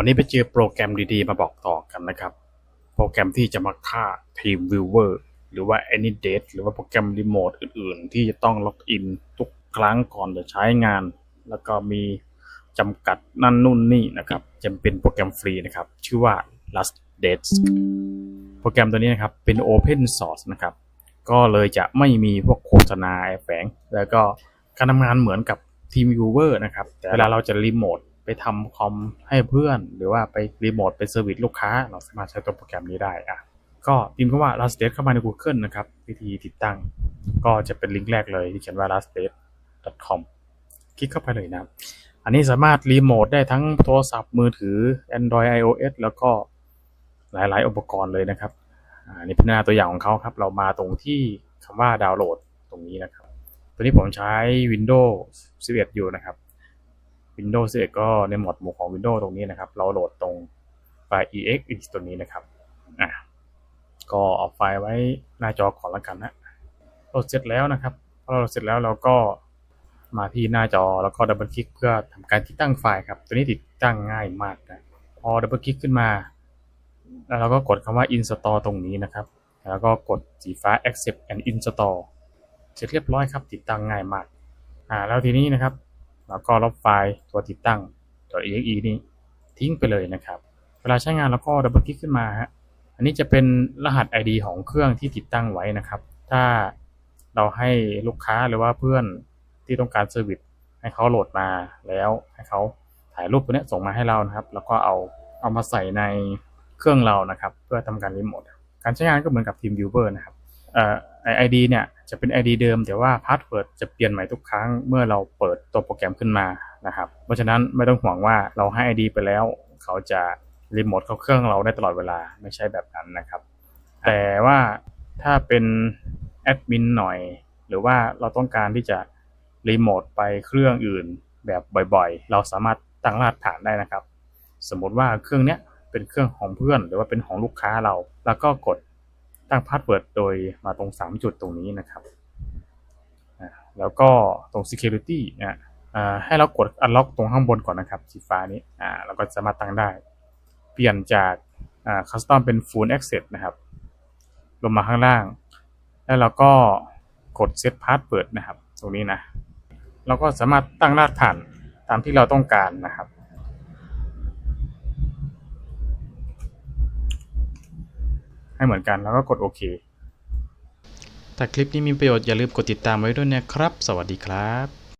วันนี้ไปเจอโปรแกรมดีๆ มาบอกต่อกันนะครับ โปรแกรมที่จะมาฆ่า Team Viewer หรือว่า AnyDate หรือว่าโปรแกรมรีโมทอื่นๆ ที่จะต้องล็อกอินทุกครั้งก่อนจะใช้งาน แล้วก็มีจำกัดนั่นนู่นนี่นะครับจะเป็นโปรแกรมฟรีนะครับ ชื่อว่า Last Dates โปรแกรมตัวนี้นะครับ เป็น Open Source นะครับ ก็เลยจะไม่มีพวกโฆษณาแอบแฝง แล้วก็การทำงานเหมือนกับ Team Viewer นะครับแต่เวลาเราจะรีโมท ไปทำคอมให้เพื่อน หรือว่าไปรีโมทไปเซอร์วิสลูกค้า เราสามารถใช้ตัวโปรแกรมนี้ได้อะก็พิมพ์คำว่า last date เข้ามาใน Google นะครับ วิธีติดตั้ง ก็จะเป็นลิงก์แรกเลยที่เขียนว่า lastdate.com คลิกเข้าไปเลยนะอันนี้สามารถรีโมทได้ทั้งโทรศัพท์มือถือ Android iOS แล้วก็หลาย ๆ อุปกรณ์เลยนะครับอ่านี่เป็นหน้าตัวอย่างของเขาครับ เรามาตรงที่คำว่าดาวน์โหลดตรงนี้นะครับ ตัวนี้ผมใช้ Windows 11 อยู่นะครับ Windows 11ก็ในหมวดหมู่ของ Windows ตรงนี้นะครับ เราโหลดตรงไฟล์ exe ตัวนี้นะครับอะก็เอาไฟล์ไว้หน้าจอก่อนแล้วกันนะโหลดเสร็จแล้วนะครับพอเราโหลดเสร็จแล้วเราก็มาที่หน้าจอแล้วก็ดับเบิลคลิกเพื่อทำการติดตั้งไฟล์ครับ ตัวนี้ติดตั้งง่ายมากนะพอดับเบิลคลิกขึ้นมา แล้วเราก็กดคำว่า install ตรงนี้นะครับ แล้วก็กดสีฟ้า accept and install เสร็จเรียบร้อยครับ ติดตั้งง่ายมากอ่าแล้วทีนี้นะครับ แล้วก็ลบไฟล์ตัวติดตั้งตัว exe นี้ทิ้งไปเลยนะครับ เวลาใช้งานเราก็ดับเบิลคลิกขึ้นมาฮะอันนี้จะเป็นรหัส ID ของเครื่องที่ติดตั้งไว้นะครับ ถ้าเราให้ลูกค้าหรือว่าเพื่อนที่ต้องการเซอร์วิสให้เขาโหลดมาแล้วให้เขาถ่ายรูปตัวนี้ส่งมาให้เรานะครับ แล้วก็เอาเอามาใส่ในเครื่องเรานะครับ เพื่อทำการรีโมทการใช้งานก็เหมือนกับ Team Viewer นะครับ ไอดีเนี่ยจะเป็น ID เดิมแต่ว่าพาสเวิร์ดจะเปลี่ยนใหม่ทุกครั้งเมื่อเราเปิดตัวโปรแกรมขึ้นมานะครับเพราะฉะนั้นไม่ต้องห่วงว่าเราให้ ID ไปแล้ว เขาจะรีโมทเข้าเครื่องเราได้ตลอดเวลาไม่ใช่แบบนั้นนะครับ แต่ว่าถ้าเป็นแอดมินหน่อย หรือว่าเราต้องการที่จะรีโมทไปเครื่องอื่นแบบบ่อยๆ เราสามารถตั้งรหัสฐานได้นะครับ สมมติว่าเครื่องเนี้ยเป็นเครื่องของเพื่อน หรือว่าเป็นของลูกค้าเรา แล้วก็กด ตั้งพาสเวิร์ดโดยมาตรง 3 จุดตรงนี้นะครับ แล้วก็ตรง security นะให้เรากด unlock ตรงข้างบนก่อนนะครับ สีฟ้านี้เราก็สามารถตั้งได้ เปลี่ยนจาก custom เป็น full access นะครับ ลงมาข้างล่าง แล้วเราก็กด set password นะครับ ตรงนี้นะ เราก็สามารถตั้งรหัสผ่านตามที่เราต้องการนะครับ ให้เหมือนกันแล้วก็กดโอเคถ้าคลิปนี้มีประโยชน์อย่าลืมกดติดตามไว้ด้วยนะครับ สวัสดีครับ